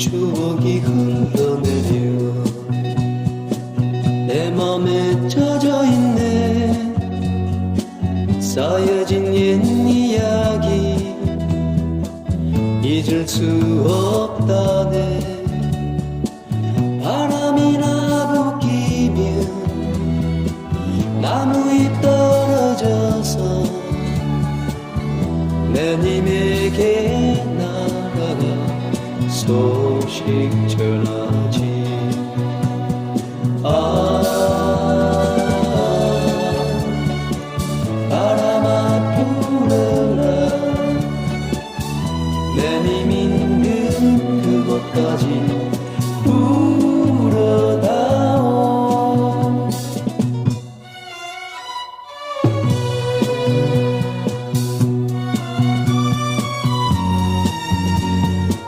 추억이 흘러내려 내 맘에 젖어있네. 쌓여진 옛 이야기 잊을 수 없다네. 바람이나 부끼면 나무잎 떨어져서 내 님에게 나가가 소 śnieg cielaci. Ah, arama purela, nenimin